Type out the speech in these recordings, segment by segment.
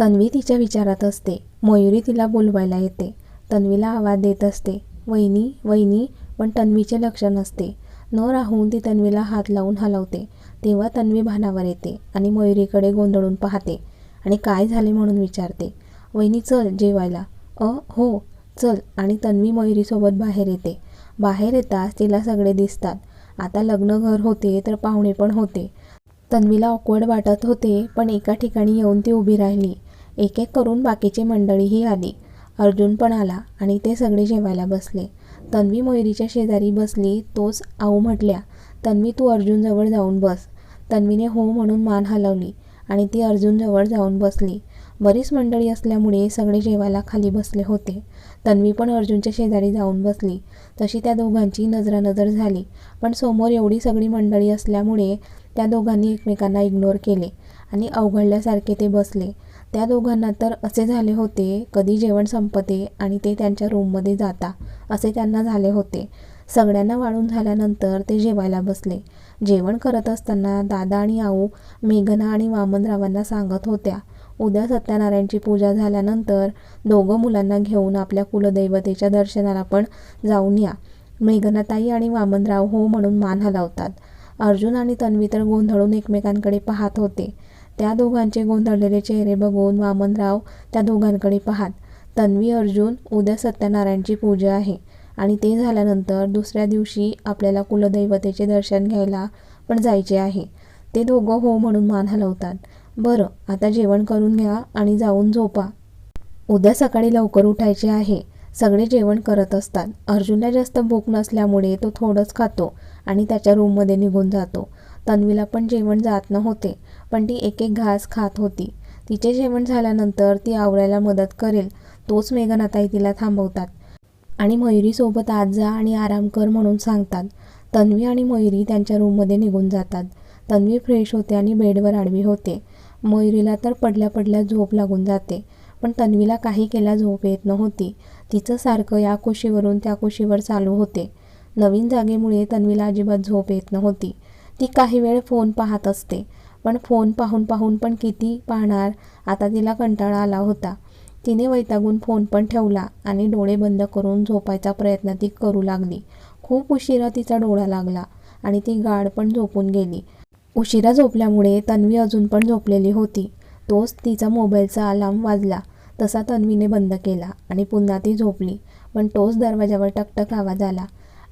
तन्वी तिच्या विचारात असते. मयुरी तिला बोलवायला येते. तन्वीला आवाज देत असते. वहिनी वहिनी पण तन्वीचे लक्ष नसते. न राहून ती तन्वीला हात लावून हलवते. तेव्हा तन्वी भानावर येते आणि मयुरीकडे गोंधळून पाहते आणि काय झाले म्हणून विचारते. वहिनी चल जेवायला. अ हो चल आणि तन्वी मयुरीसोबत बाहेर येते. बाहेर येताच तिला सगळे दिसतात. आता लग्न घर होते तर पाहुणे पण होते. तन्वीला ऑकवर्ड वाटत होते पण एका ठिकाणी येऊन ती उभी राहिली. एक एक करून बाकीची मंडळीही आली. अर्जुन पण आला आणि ते सगळे जेवायला बसले. तन्वी मोहिरीच्या शेजारी बसली तोच आऊ म्हटल्या तन्वी तू अर्जुनजवळ जाऊन बस. तन्वीने हो म्हणून मान हलवली आणि ती अर्जुनजवळ जाऊन बसली. बरीच मंडळी असल्यामुळे सगळे जेवायला खाली बसले होते. तन्वी पण अर्जुनच्या शेजारी जाऊन बसली. तशी त्या दोघांची नजरानजर झाली. पण समोर एवढी सगळी मंडळी असल्यामुळे त्या दोघांनी एकमेकांना इग्नोर केले आणि अवघडल्यासारखे ते बसले. त्या दोघांना तर असे झाले होते कधी जेवण संपते आणि ते त्यांच्या रूममध्ये जाता असे त्यांना झाले होते. सगळ्यांना वाळून झाल्यानंतर ते जेवायला बसले. जेवण करत असताना दादा आणि आऊ मेघना आणि वामनरावांना सांगत होत्या उद्या सत्यनारायणची पूजा झाल्यानंतर दोघं मुलांना घेऊन आपल्या कुलदैवतेच्या दर्शनाला पण जाऊन या. मेघनाताई आणि वामनराव हो म्हणून मान हलवतात. अर्जुन आणि तन्वी तर गोंधळून एकमेकांकडे पाहत होते. त्या दोघांचे गोंधळलेले चेहरे बघून वामनराव त्या दोघांकडे पाहात तन्वी अर्जुन उद्या सत्यनारायणची पूजा आहे आणि ते झाल्यानंतर दुसऱ्या दिवशी आपल्याला कुलदैवतेचे दर्शन घ्यायला पण जायचे आहे. ते दोघं हो म्हणून मान हलवतात. बरं आता जेवण करून घ्या आणि जाऊन झोपा. उद्या सकाळी लवकर उठायचे आहे. सगळे जेवण करत असतात. अर्जुनला जास्त भूक नसल्यामुळे तो थोडंच खातो आणि त्याच्या रूममध्ये निघून जातो. तन्वीला पण जेवण जात नव्हते पण ती एक एक घास खात होती. तिचे जेवण झाल्यानंतर ती आवरायला मदत करेल तोच मेघनाताई तिला थांबवतात. आणि मयुरीसोबत आज जा आणि आराम कर म्हणून सांगतात. तन्वी आणि मयुरी त्यांच्या रूममध्ये निघून जातात. तन्वी फ्रेश होते आणि बेडवर आडवी होते. मयुरीला तर पडल्या पडल्या झोप लागून जाते पण तन्वीला काही केल्या झोप येत नव्हती. तिचं सारखं या कुशीवरून त्या कुशीवर चालू होते. नवीन जागेमुळे तन्वीला अजिबात झोप येत नव्हती. ती काही वेळ फोन पाहत असते. पण फोन पाहून पाहून पण किती पाहणार? आता तिला कंटाळा आला होता. तिने वैतागून फोन पण ठेवला आणि डोळे बंद करून झोपायचा प्रयत्न ती करू लागली. खूप उशिरा तिचा डोळा लागला आणि ती गाढ पण झोपून गेली. उशिरा झोपल्यामुळे तन्वी अजून पण झोपलेली होती. तोच तिचा मोबाईलचा अलार्म वाजला. तसा तन्वीने बंद केला आणि पुन्हा ती झोपली. पण तोच दरवाजावर टकटक आवाज आला.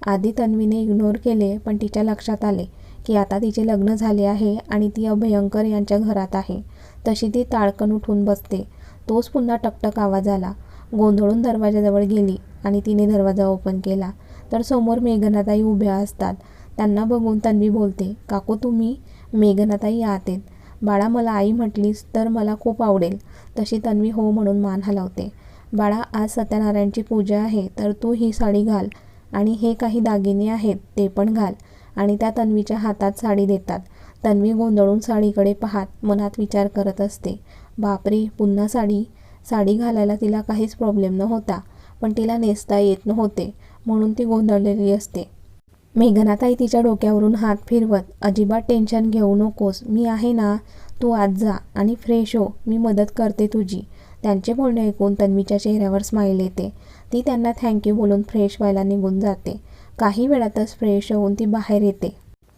आधी तन्वीने इग्नोर केले पण तिच्या लक्षात आले. की आता तिचे लग्न झाले आहे आणि ती अभयंकर यांच्या घरात आहे. तशी ती ताळकन उठून बसते. तोच पुन्हा टकटक आवाज आला. गोंधळून दरवाजाजवळ गेली आणि तिने दरवाजा ओपन केला. तर समोर मेघनाताई उभ्या असतात. त्यांना बघून तन्वी बोलते काकू तुम्ही मेघनाताई आत आहेत. बाळा मला आई म्हटलीस तर मला खूप आवडेल. तशी तन्वी हो म्हणून मान हलवते. बाळा आज सत्यनारायणची पूजा आहे तर तू ही साडी घाल आणि हे काही दागिने आहेत ते पण घाल. आणि त्या तन्वीच्या हातात साडी देतात. तन्वी गोंधळून साडीकडे पाहत मनात विचार करत असते बापरे पुन्हा साडी? साडी घालायला तिला काहीच प्रॉब्लेम नव्हता पण तिला नेसता येत नव्हते म्हणून ती गोंधळलेली असते. मेघनाताई तिच्या डोक्यावरून हात फिरवत अजिबात टेन्शन घेऊ नकोस मी आहे ना तू आज जा आणि फ्रेश हो मी मदत करते तुझी. त्यांचे बोलणे ऐकून तन्वीच्या चेहऱ्यावर स्माईल येते. ती त्यांना थँक्यू बोलून फ्रेश व्हायला निघून जाते. काही वेळातच फ्रेश होऊन ती बाहेर येते.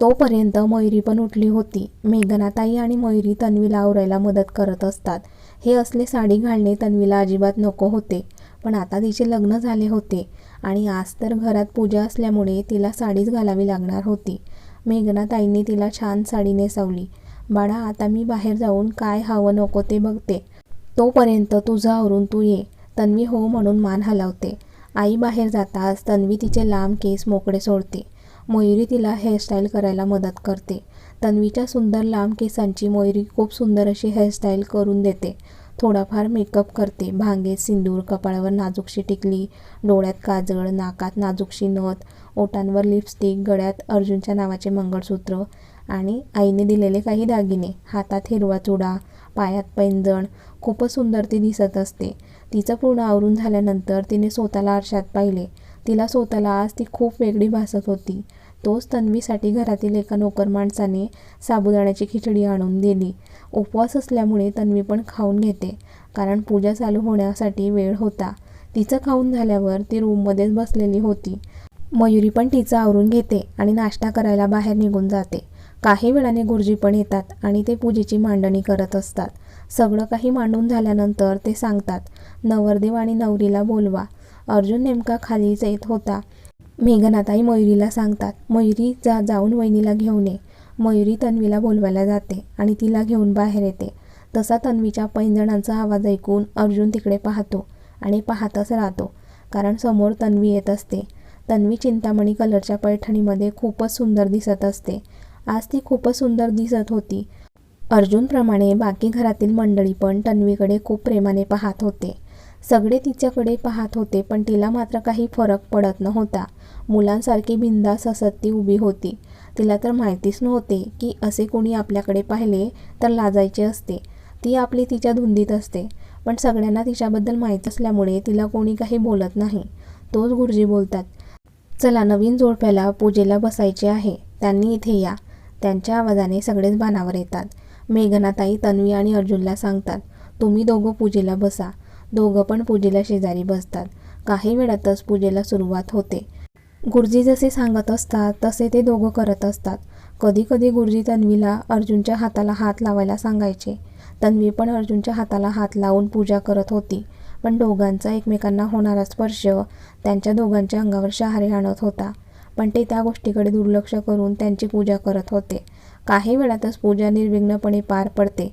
तोपर्यंत मयुरी पण उठली होती. मेघनाताई आणि मयुरी तन्वीला आवरायला मदत करत असतात. हे असले साडी घालणे तन्वीला अजिबात नको होते. पण आता तिचे लग्न झाले होते आणि आज तर घरात पूजा असल्यामुळे तिला साडीच घालावी लागणार होती. मेघनाताईंनी तिला छान साडी नेसवली. बाळा आता मी बाहेर जाऊन काय हवं नको ते बघते. तोपर्यंत तुझं आवरून तू ये. तन्वी हो म्हणून मान हलवते. आई बाहेर जाताच तन्वी तिचे लांब केस मोकळे सोडते. मयुरी तिला हेअरस्टाईल करायला मदत करते. तन्वीच्या सुंदर लांब केसांची मयुरी खूप सुंदर अशी हेअरस्टाईल करून देते. थोडाफार मेकअप करते. भांगे सिंदूर कपाळावर नाजूकशी टिकली डोळ्यात काजळ नाकात नाजूकशी नथ ओटांवर लिपस्टिक गळ्यात अर्जुनच्या नावाचे मंगळसूत्र आणि आईने दिलेले काही दागिने हातात हिरवा चुडा पायात पैंजण खूपच सुंदर ती दिसत असते. तिचं पूर्ण आवरून झाल्यानंतर तिने स्वतःला आरशात पाहिले. तिला स्वतःला आज ती खूप वेगळी भासत होती. तोच तन्वीसाठी घरातील एका नोकर माणसाने साबुदाण्याची खिचडी आणून दिली. उपवास असल्यामुळे तन्वी पण खाऊन घेते कारण पूजा चालू होण्यासाठी वेळ होता. तिचं खाऊन झाल्यावर ती रूममध्येच बसलेली होती. मयुरी पण तिचं आवरून घेते आणि नाश्ता करायला बाहेर निघून जाते. काही वेळाने गुरुजी पण येतात आणि ते पूजेची मांडणी करत असतात. सगळं काही मांडून झाल्यानंतर ते सांगतात नवरदेव आणि नवरीला बोलवा अर्जुन नेमका खालीच येत होता. मेघनाताई मयुरीला सांगतात मयुरी जा जाऊन वहिनीला घेऊन ये. मयुरी तन्वीला बोलवायला जाते आणि तिला घेऊन बाहेर येते तसा तन्वीच्या पैंजणांचा आवाज ऐकून अर्जुन तिकडे पाहतो आणि पाहतच राहतो कारण समोर तन्वी येत असते. तन्वी चिंतामणी कलरच्या पैठणीमध्ये खूपच सुंदर दिसत असते. आज ती खूपच सुंदर दिसत होती. अर्जुनप्रमाणे बाकी घरातील मंडळी पण तन्वीकडे खूप प्रेमाने पाहत होते. सगळे तिच्याकडे पाहत होते पण तिला मात्र काही फरक पडत नव्हता. मुलांसारखी बिंदास असत ती उभी होती. तिला तर माहितीच नव्हते की असे कोणी आपल्याकडे पाहिले तर लाजायचे असते. ती आपली तिच्या धुंदीत असते. पण सगळ्यांना तिच्याबद्दल माहीत असल्यामुळे तिला कोणी काही बोलत नाही. तोच गुरुजी बोलतात चला नवीन जोडप्याला पूजेला बसायचे आहे. त्यांनी इथे या. त्यांच्या आवाजाने सगळेच बाणावर येतात. मेघनाताई तन्वी आणि अर्जुनला सांगतात तुम्ही दोघं पूजेला बसा. दोघं पण पूजेला शेजारी बसतात. काही वेळातच पूजेला सुरुवात होते. गुरुजी जसे सांगत असतात तसे ते दोघं करत असतात. कधी कधी गुरुजी तन्वीला अर्जुनच्या हाताला हात लावायला सांगायचे. तन्वी पण अर्जुनच्या हाताला हात लावून पूजा करत होती. पण दोघांचा एकमेकांना होणारा स्पर्श त्यांच्या दोघांच्या अंगावर शहारे आणत होता. पण ते त्या गोष्टीकडे दुर्लक्ष करून त्यांची पूजा करत होते. काही वेळातच पूजा निर्विघ्नपणे पार पडते.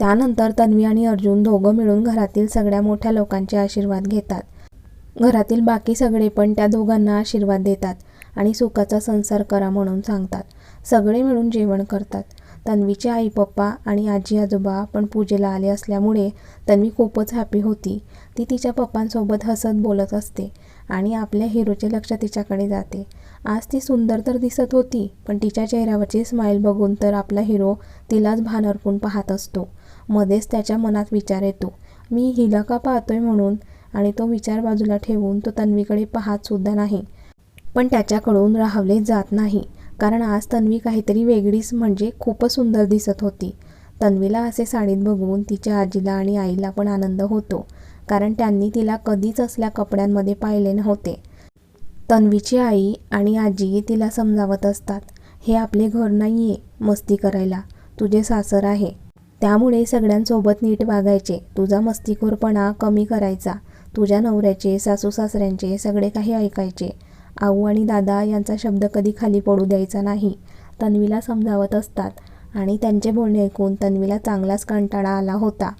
त्यानंतर तन्वी आणि अर्जुन दोघं मिळून घरातील सगळ्या मोठ्या लोकांचे आशीर्वाद घेतात. घरातील बाकी सगळे पण त्या दोघांना आशीर्वाद देतात आणि सुखाचा संसार करा म्हणून सांगतात. सगळे मिळून जेवण करतात. तन्वीचे आई पप्पा आणि आजी आजोबा पण पूजेला आले असल्यामुळे तन्वी खूपच हॅपी होती. ती तिच्या पप्पांसोबत हसत बोलत असते. आणि आपल्या हिरोचे लक्ष तिच्याकडे जाते. आज ती सुंदर तर दिसत होती पण तिच्या चेहऱ्यावरची स्माईल बघून तर आपला हिरो तिलाच भान अर्पून पाहत असतो. मध्येच त्याच्या मनात विचार येतो मी हिला का पाहतोय म्हणून? आणि तो विचार बाजूला ठेवून तो तन्वीकडे पाहत सुद्धा नाही. पण त्याच्याकडून राहवले जात नाही कारण आज तन्वी काहीतरी वेगळीच म्हणजे खूपच सुंदर दिसत होती. तन्वीला असे साडीत बघून तिच्या आजीला आणि आईला पण आनंद होतो. कारण त्यांनी तिला कधीच असल्या कपड्यांमध्ये पाहिले नव्हते. तन्वीची आई आणि आजी तिला समजावत असतात हे आपले घर नाही आहे मस्ती करायला तुझे सासर आहे. त्यामुळे सगळ्यांसोबत नीट वागायचे तुझा मस्तीखोरपणा कमी करायचा तुझ्या नवऱ्याचे सासू सासऱ्यांचे सगळे काही ऐकायचे. आऊ आणि दादा यांचा शब्द कधी खाली पडू द्यायचा नाही. तन्वीला समजावत असतात आणि त्यांचे बोलणे ऐकून तन्वीला चांगलाच कंटाळा आला होता.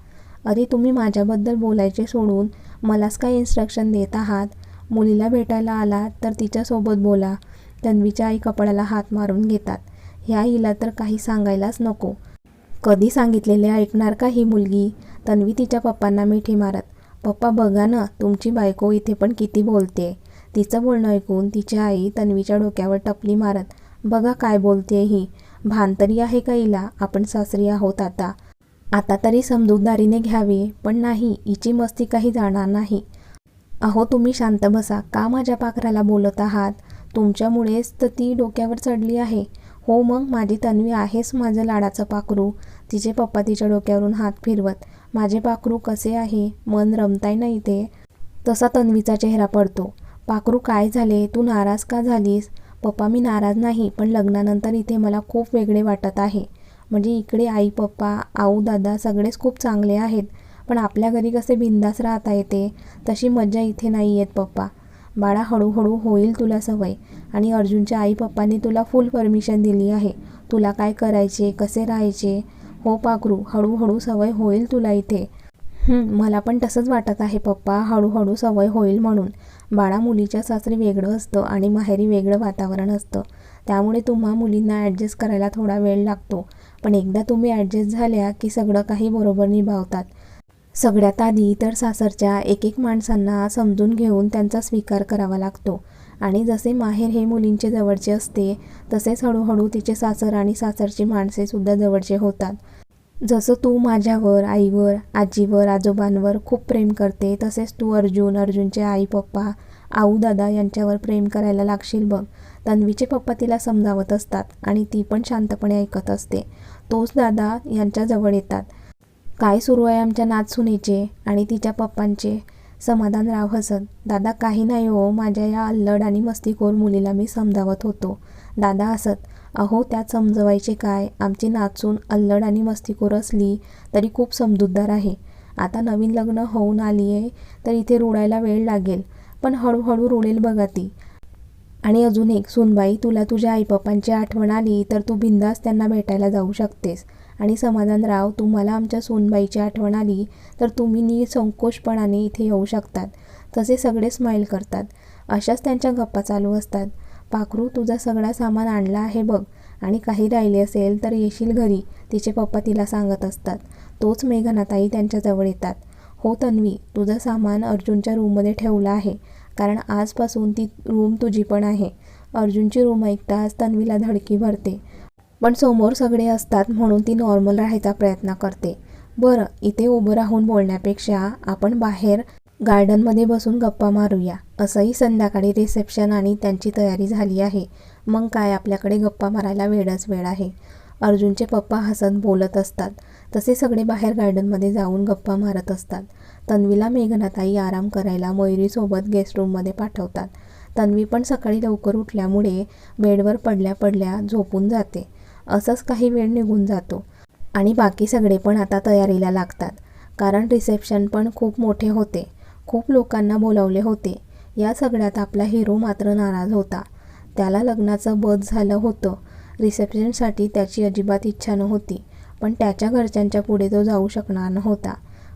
अरे तुम्ही माझ्याबद्दल बोलायचे सोडून मलाच काय इन्स्ट्रक्शन देत आहात. मुलीला भेटायला आलात तर तिच्यासोबत बोला. तन्वीच्या आई कपड्याला हात मारून घेतात. ह्या हिला तर काही सांगायलाच नको. कधी सांगितलेले ऐकणार का ही मुलगी? तन्वी तिच्या पप्पांना मिठी मारत पप्पा बघा ना तुमची बायको इथे पण किती बोलते तिचं बोलणं ऐकून तिची आई तन्वीच्या डोक्यावर टपली मारत बघा काय बोलते ही. भान तरी आहे का हिला? आपण सासरी आहोत आता. आता तरी समजूतदारीने घ्यावी पण नाही हिची मस्ती काही जाणार नाही. अहो तुम्ही शांत बसा का माझ्या पाखराला बोलत आहात? तुमच्यामुळेच तर ती डोक्यावर चढली आहे. हो मग माझी तन्वी आहेच माझं लाडाचं पाखरू. तिचे पप्पा तिच्या डोक्यावरून हात फिरवत माझे पाखरू कसे आहे? मन रमताय नाही ते तसा तन्वीचा चेहरा पडतो. पाखरू काय झाले? तू नाराज का झालीस? पप्पा मी नाराज नाही पण लग्नानंतर इथे मला खूप वेगळे वाटत आहे. म्हणजे इकडे आई पप्पा आऊ दादा सगळेच खूप चांगले आहेत. पण आपल्या घरी कसे बिंदास राहता येते? तशी मजा इथे नाही येत पप्पा. बाळा हळूहळू होईल तुला सवय. आणि अर्जुनच्या आई पप्पांनी तुला फुल परमिशन दिली आहे. तुला काय करायचे? कसे राहायचे? हो पाखरू हळूहळू सवय होईल तुला इथे. मला पण तसंच वाटत आहे पप्पा. हळूहळू सवय होईल म्हणून. बाळा मुलीच्या सासरी वेगळं असतं आणि माहेरी वेगळं वातावरण असतं. त्यामुळे तुम्हा मुलींना ॲडजस्ट करायला थोडा वेळ लागतो. पण एकदा तुम्ही ॲडजस्ट झाल्या की सगळं काही बरोबर निभावतात. सगळ्यात आधी तर सासरच्या एक एक माणसांना समजून घेऊन त्यांचा स्वीकार करावा लागतो. आणि जसे माहेर हे मुलींचे जवळचे असते तसेच हळूहळू तिचे सासर आणि सासरची माणसेसुद्धा जवळचे होतात. जसं तू माझ्यावर आईवर आजीवर आजोबांवर खूप प्रेम करते तसेच तू अर्जुन अर्जुनचे आई पप्पा आऊ दादा यांच्यावर प्रेम करायला लागशील बघ. तन्वीचे पप्पा तिला समजावत असतात आणि ती पण शांतपणे ऐकत असते. तोच दादा यांच्याजवळ येतात. काय सुरू आहे आमच्या नाचसुनेचे आणि तिच्या पप्पांचे? समाधानराव हसत दादा काही नाही हो माझ्या या अल्लड आणि मस्तीखोर मुलीला मी समजावत होतो. दादा हसत अहो त्यात समजवायचे काय? आमची नाचून अल्लड आणि मस्तीखोर असली तरी खूप समजूतदार आहे. आता नवीन लग्न होऊन आली आहे तर इथे रुडायला वेळ लागेल. पण हळूहळू रुळेल बघा ती. आणि अजून एक सुनबाई तुला तुझ्या आईपप्पांची आठवण आली तर तू बिंदास त्यांना भेटायला जाऊ शकतेस. आणि समाधानराव तुम्हाला आमच्या सुनबाईची आठवण आली तर तुम्ही निसंकोचपणाने इथे येऊ शकतात. तसे सगळे स्माईल करतात. अशाच त्यांच्या गप्पा चालू असतात. पाखरू तुझा सगळा सामान आणला आहे बघ. आणि काही राहिले असेल तर येशील घरी तिचे पप्पा तिला सांगत असतात. तोच मेघनाताई त्यांच्याजवळ येतात. हो तन्वी तुझं सामान अर्जुनच्या रूममध्ये ठेवलं आहे. कारण आजपासून ती रूम तुझी पण आहे. अर्जुनची रूम ऐकताच तन्वीला धडकी भरते. पण समोर सगळे असतात म्हणून ती नॉर्मल राहायचा प्रयत्न करते. बरं इथे उभं राहून बोलण्यापेक्षा आपण बाहेर गार्डनमध्ये बसून गप्पा मारूया. असंही संध्याकाळी रिसेप्शन आणि त्यांची तयारी झाली आहे. मग काय आपल्याकडे गप्पा मारायला वेळच वेळ आहे. अर्जुनचे पप्पा हसत बोलत असतात. तसे सगळे बाहेर गार्डनमध्ये जाऊन गप्पा मारत असतात. तन्वीला मेघनाताई आराम करायला मयुरीसोबत गेस्ट रूममध्ये पाठवतात. तन्वी पण सकाळी लवकर उठल्यामुळे बेडवर पडल्या पडल्या झोपून जाते. असंच काही वेळ निघून जातो. आणि बाकी सगळे पण आता तयारीला लागतात. कारण रिसेप्शन पण खूप मोठे होते. खूप लोकांना बोलावले होते. या सगळ्यात आपला हिरो मात्र नाराज होता. त्याला लग्नाचं बद झालं होतं. रिसेप्शनसाठी त्याची अजिबात इच्छा नव्हती. पण त्याच्या घरच्यांच्या पुढे तो जाऊ शकणार नव्हता.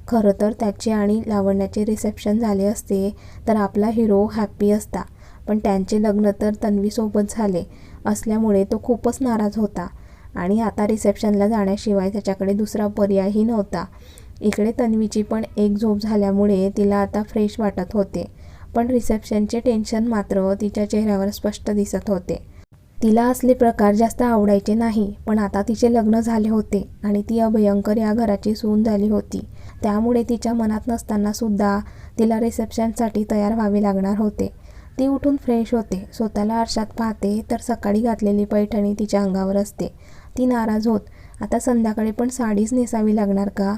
खरं तर त्याचे आणि लावण्याचे रिसेप्शन झाले असते तर आपला हिरो हॅप्पी असता. पण त्यांचे लग्न तर तन्वीसोबत झाले असल्यामुळे तो खूपच नाराज होता. आणि आता रिसेप्शनला जाण्याशिवाय त्याच्याकडे दुसरा पर्यायही नव्हता. इकडे तन्वीची पण एक झोप झाल्यामुळे तिला आता फ्रेश वाटत होते. पण रिसेप्शनचे टेन्शन मात्र तिच्या चेहऱ्यावर स्पष्ट दिसत होते. तिला असले प्रकार जास्त आवडायचे नाही पण आता तिचे लग्न झाले होते आणि ती अभयंकर या घराची सून झाली होती. त्यामुळे तिच्या मनात नसताना सुद्धा तिला रिसेप्शनसाठी तयार व्हावे लागणार होते. ती उठून फ्रेश होते. स्वतःला आरशात पाहते तर सकाळी घातलेली पैठणी तिच्या अंगावर असते. ती नाराज होत आता संध्याकाळी पण साडीच नेसावी लागणार का?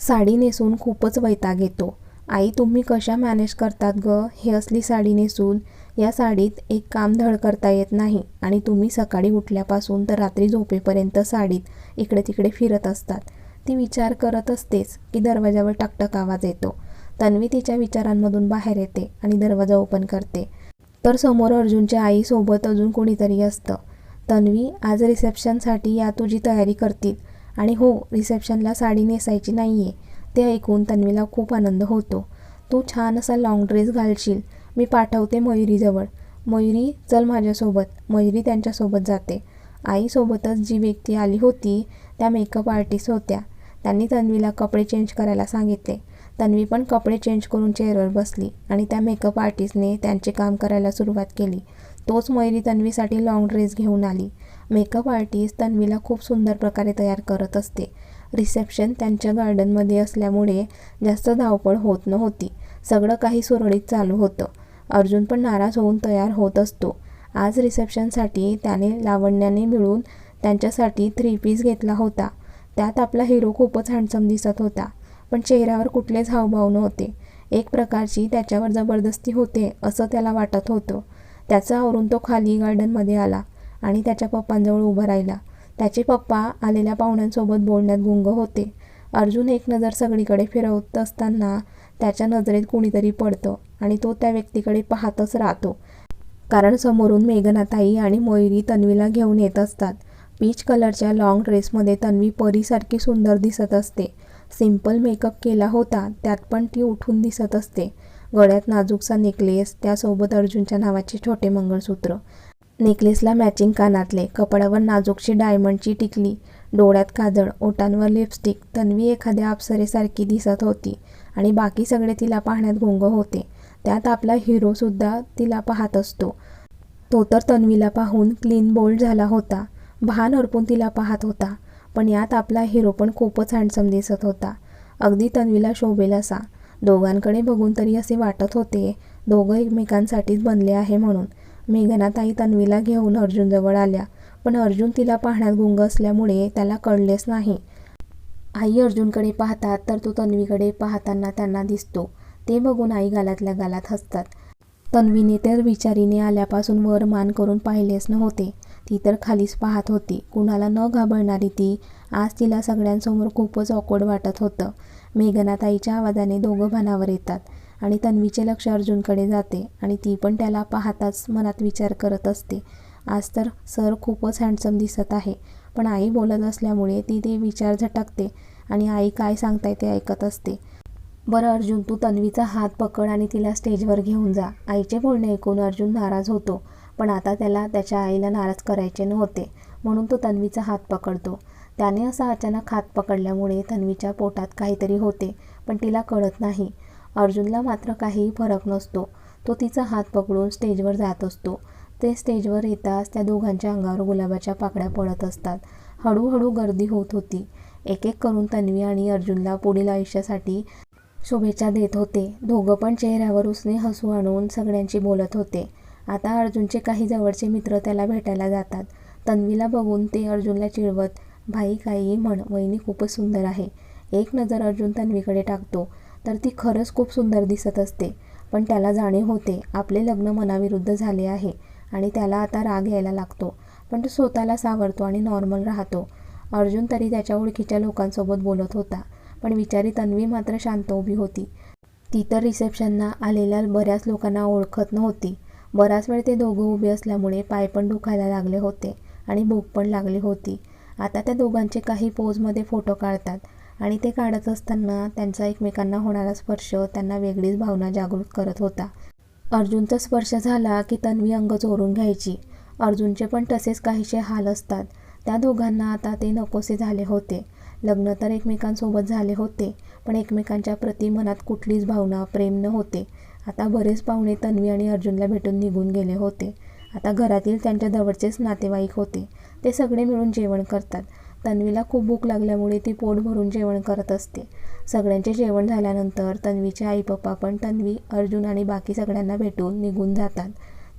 साडी नेसून खूपच वैताग येतो. आई तुम्ही कशा मॅनेज करतात ग? हे असली साडी नेसून? या साडीत एक काम धड करता येत नाही आणि तुम्ही सकाळी उठल्यापासून तर रात्री झोपेपर्यंत साडीत इकडे तिकडे फिरत असतात. ती विचार करत असतेच की दरवाजावर टकटक आवाज येतो. तन्वी तिच्या विचारांमधून बाहेर येते आणि दरवाजा ओपन करते. तर समोर अर्जुनच्या आईसोबत अजून कोणीतरी असतं. तन्वी आज रिसेप्शनसाठी या तुझी तयारी करतील. आणि हो रिसेप्शनला साडी नेसायची नाही आहे ते ऐकून तन्वीला खूप आनंद होतो. तू छान असा लाँग ड्रेस घालशील. मी पाठवते मयुरीजवळ. मयुरी चल माझ्यासोबत. मयुरी त्यांच्यासोबत जाते. आईसोबतच जी व्यक्ती आली होती त्या मेकअप आर्टिस्ट होत्या. त्यांनी तन्वीला कपडे चेंज करायला सांगितले. तन्वी पण कपडे चेंज करून चेअरवर बसली आणि त्या मेकअप आर्टिस्टने त्यांचे काम करायला सुरुवात केली. तोच मयुरी तन्वीसाठी लाँग ड्रेस घेऊन आली. मेकअप आर्टिस्ट तन्वीला खूप सुंदर प्रकारे तयार करत असते. रिसेप्शन त्यांच्या गार्डनमध्ये असल्यामुळे जास्त धावपळ होत नव्हती. सगळं काही सुरळीत चालू होतं. अर्जुन पण नाराज होऊन तयार होत असतो. आज रिसेप्शनसाठी त्याने लावण्याने मिळून त्यांच्यासाठी थ्री पीस घेतला होता. त्यात आपला हिरो खूपच हँडसम दिसत होता पण चेहऱ्यावर कुठलेच हावभाव नव्हते. एक प्रकारची त्याच्यावर जबरदस्ती होते असं त्याला वाटत होतं. त्याचं आवरून तो खाली गार्डनमध्ये आला आणि त्याच्या पप्पांजवळ उभा राहिला. त्याचे पप्पा आलेल्या पाहुण्यांसोबत बोलण्यात गुंग होते. अर्जुन एक नजर सगळीकडे फिरवत असताना त्याच्या नजरेत कुणीतरी पडतं आणि तो त्या व्यक्तीकडे पाहतच राहतो. कारण समोरून मेघनाताई आणि मयुरी तन्वीला घेऊन येत असतात. पीच कलरच्या लाँग ड्रेसमध्ये तन्वी परीसारखी सुंदर दिसत असते. सिंपल मेकअप केला होता त्यात पण ती उठून दिसत असते. गळ्यात नाजूकसा नेकलेस त्यासोबत अर्जुनच्या नावाचे छोटे मंगळसूत्र. नेकलेसला मॅचिंग कानातले कपड्यावर नाजूकशी डायमंडची टिकली डोळ्यात काजळ ओटांवर लिपस्टिक तन्वी एखाद्या अप्सरेसारखी दिसत होती आणि बाकी सगळे तिला पाहण्यात गुंग होते. त्यात आपला हिरोसुद्धा तिला पाहत असतो. तो तर तन्वीला पाहून क्लीन बोल्ड झाला होता. भान अर्पून तिला पाहत होता पण यात आपला हिरो पण खूपच हँडसम दिसत होता. अगदी तन्वीला शोभेल असा. दोघांकडे बघून तरी असे वाटत होते दोघं एकमेकांसाठीच बनले आहे म्हणून. मेघनाताई तन्वीला घेऊन अर्जुनजवळ आल्या पण अर्जुन तिला पाहण्यात गुंग असल्यामुळे त्याला कळलेच नाही. आई अर्जुनकडे पाहतात तर तो तन्वीकडे पाहताना त्यांना दिसतो. ते बघून आई गालातल्या गालात हसतात. तन्वीने तर विचारीने आल्यापासून वर मान करून पाहिलेच नव्हते. ती तर खालीच पाहत होती. कुणाला न घाबरणारी ती आज तिला सगळ्यांसमोर खूपच ऑकवर्ड वाटत होतं. मेघनाताईच्या आवाजाने दोघं भानावर येतात आणि तन्वीचे लक्ष अर्जुनकडे जाते आणि ती पण त्याला पाहताच मनात विचार करत असते. आज तर सर खूपच हँडसम दिसत आहे पण आई बोलत असल्यामुळे ती ते विचार झटकते आणि आई काय सांगताय ते ऐकत असते. बरं अर्जुन तू तन्वीचा हात पकड आणि तिला स्टेजवर घेऊन जा. आईचे बोलणे ऐकून अर्जुन नाराज होतो. पण आता त्याला त्याच्या आईला नाराज करायचे नव्हते. म्हणून तो तन्वीचा हात पकडतो. त्याने असा अचानक हात पकडल्यामुळे तन्वीच्या पोटात काहीतरी होते पण तिला कळत नाही. अर्जुनला मात्र काहीही फरक नसतो. तो तिचा हात पकडून स्टेजवर जात असतो. ते स्टेजवर येताच त्या दोघांच्या अंगावर गुलाबाच्या पाकळ्या पडत असतात. हळूहळू गर्दी होत होती. एक एक करून तन्वी आणि अर्जुनला पुढील आयुष्यासाठी शुभेच्छा देत होते. दोघं पण चेहऱ्यावर उसने हसू आणून सगळ्यांशी बोलत होते. आता अर्जुनचे काही जवळचे मित्र त्याला भेटायला जातात. तन्वीला बघून ते अर्जुनला चिडवत भाई काही म्हण वहिनी खूपच सुंदर आहे. एक नजर अर्जुन तन्वीकडे टाकतो तर ती खरंच खूप सुंदर दिसत असते. पण त्याला जाणीव होते आपले लग्न मनाविरुद्ध झाले आहे आणि त्याला आता राग यायला लागतो. पण तो स्वतःला सावरतो आणि नॉर्मल राहतो. अर्जुन तरी त्याच्या ओळखीच्या लोकांसोबत बोलत होता पण विचारी तन्वी मात्र शांत उभी होती. ती तर रिसेप्शनना आलेल्या बऱ्याच लोकांना ओळखत नव्हती. बराच वेळ ते दोघं उभे असल्यामुळे पाय पण दुखायला लागले होते आणि भूक पण लागली होती. आता त्या दोघांचे काही पोजमध्ये फोटो काढतात आणि ते काढत असताना त्यांचा एकमेकांना होणारा स्पर्श त्यांना वेगळीच भावना जागृत करत होता. अर्जुनचा स्पर्श झाला की तन्वी अंग चोरून घ्यायची. अर्जुनचे पण तसेच काहीसे हाल असतात. त्या दोघांना आता ते नकोसे झाले होते. लग्न तर एकमेकांसोबत झाले होते पण एकमेकांच्या प्रति मनात कुठलीच भावना प्रेम न होते आता बरेच पाहुणे तन्वी आणि अर्जुनला भेटून निघून गेले होते. आता घरातील त्यांच्या जवळचेच नातेवाईक होते. ते सगळे मिळून जेवण करतात. तन्वीला खूप भूक लागल्यामुळे ती पोट भरून जेवण करत असते. सगळ्यांचे जेवण झाल्यानंतर तन्वीचे आई पप्पा पण तन्वी अर्जुन आणि बाकी सगळ्यांना भेटून निघून जातात.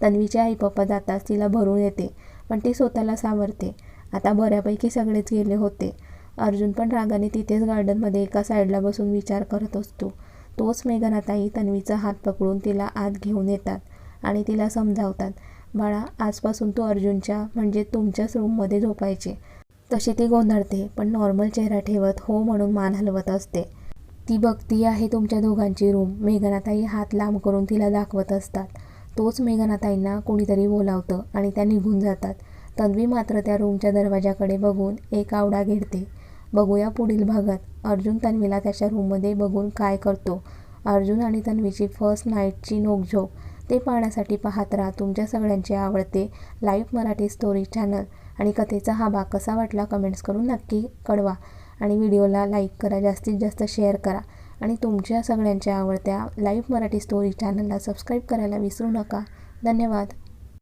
तन्वीचे आई पप्पा जाताच तिला भरून येते पण ती स्वतःला सावरते. आता बऱ्यापैकी सगळेच गेले होते. अर्जुन पण रागाने तिथेच गार्डनमध्ये एका साईडला बसून विचार करत असतो. तोच मेघनाताई तन्वीचा हात पकडून तिला आत घेऊन येतात आणि तिला समजावतात बाळा आजपासून तू अर्जुनच्या म्हणजे तुमच्याच रूममध्ये झोपायचे. तशी ती गोंधळते पण नॉर्मल चेहरा ठेवत हो म्हणून मान हलवत असते. ती बघती आहे तुमच्या दोघांची रूम मेघनाताई हात लांब करून तिला दाखवत असतात. तोच मेघनाताईंना कोणीतरी बोलावतं आणि त्या निघून जातात. तन्वी मात्र त्या रूमच्या दरवाजाकडे बघून एक आवडा घेते बघूया पुढील भागात. अर्जुन तन्वीला त्याच्या रूममध्ये बघून काय करतो? अर्जुन आणि तन्वीची फर्स्ट नाईटची नोकझोक ते पाहण्यासाठी पाहत राहा. तुमच्या सगळ्यांचे आवडते लाईव्ह मराठी स्टोरी चॅनल आणि कथेचा हा भाग कसा वाटला कमेंट्स करून नक्की कळवा. आणि व्हिडिओला लाईक करा. जास्तीत जास्त शेअर करा. आणि तुमच्या सगळ्यांच्या आवडत्या लाईव्ह मराठी स्टोरी चॅनलला सबस्क्राईब करायला विसरू नका. धन्यवाद.